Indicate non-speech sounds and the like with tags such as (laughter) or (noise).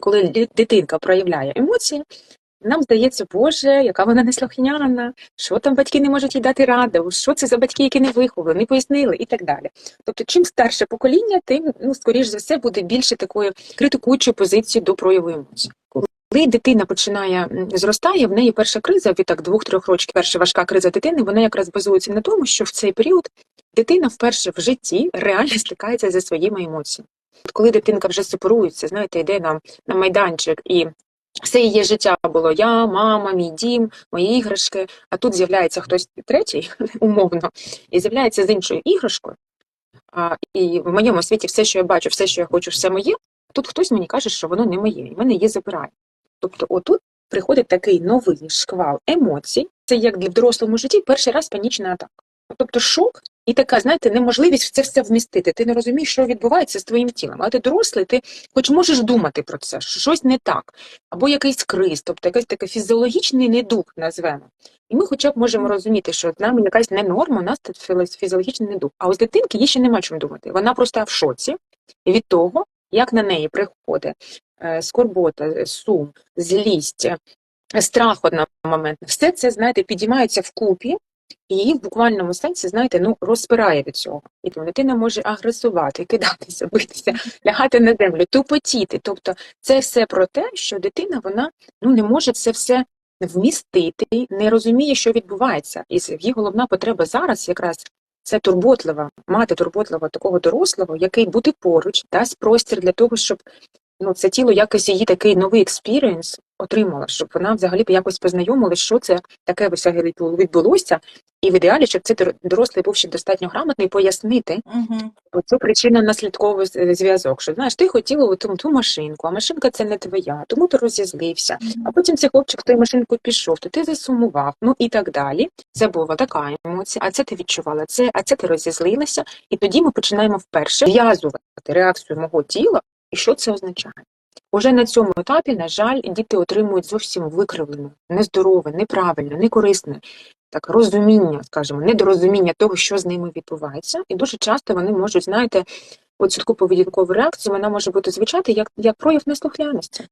Коли дитинка проявляє емоції, нам здається, Боже, яка вона неслухняна, що там батьки не можуть їй дати ради, що це за батьки, які не виховали, не пояснили і так далі. Тобто, чим старше покоління, тим ну, скоріш за все буде більше такої критикуючої позиції до прояву емоцій. Коли дитина починає зростає, в неї перша криза від так двох-трьох років, перша важка криза дитини, вона якраз базується на тому, що в цей період дитина вперше в житті реально стикається зі своїми емоціями. Коли дитинка вже сепарується, знаєте, йде на, на майданчик і все її життя було я, мама, мій дім, мої іграшки. А тут з'являється хтось третій, (laughs) умовно, і з'являється з іншою іграшкою. А, і в моєму світі все, що я бачу, все, що я хочу, все моє. Тут хтось мені каже, що воно не моє, і мене її забирає. Тобто, отут приходить такий новий шквал емоцій. Це як в дорослому житті перший раз панічна атака. Тобто шок і така, знаєте, неможливість в це все вмістити. Ти не розумієш, що відбувається з твоїм тілом. Але ти дорослий, ти хоч можеш думати про це, що щось не так, або якийсь криз, тобто якийсь такий фізіологічний недух назвемо. І ми хоча б можемо розуміти, що з нами якась не норма, у нас тут фізіологічний недух. А ось дитинки їй ще нема чим думати. Вона просто в шоці від того, як на неї приходить е, скорбота, сум, злість, е, страх одномоментно. Все це, знаєте, підіймається вкупі, і її в буквальному сенсі, знаєте, ну розпирає від цього. І тому дитина може агресувати, (laughs) кидатися, битися, лягати на землю, тупотіти. Тобто, це все про те, що дитина вона ну не може це все вмістити, не розуміє, що відбувається. І її головна потреба зараз якраз це турботлива, мати турботливого такого дорослого, який буде поруч, дасть простір для того, щоб ну, це тіло якось її такий новий експірієнс отримала, щоб вона взагалі якось познайомилася, що це таке взагалі відбулося. І в ідеалі, щоб цей дорослий був ще достатньо грамотний пояснити Угу. оцю причинно-наслідковий зв'язок. Що знаєш, ти хотіла ту, ту машинку, а машинка це не твоя, тому ти розізлився. А потім цей хлопчик ту машинку пішов, то ти засумував, ну і так далі. Це була така емоція, а це ти відчувала, це, а це ти розізлилася. І тоді ми починаємо вперше зв'язувати реакцію мого тіла і що це означає. Уже на цьому етапі, на жаль, діти отримують зовсім викривлене, нездорове, неправильне, некорисне так розуміння, скажімо, недорозуміння того, що з ними відбувається, і дуже часто вони можуть, знаєте, оцю таку поведінкову реакцію вона може бути звучати як, як прояв неслухняності.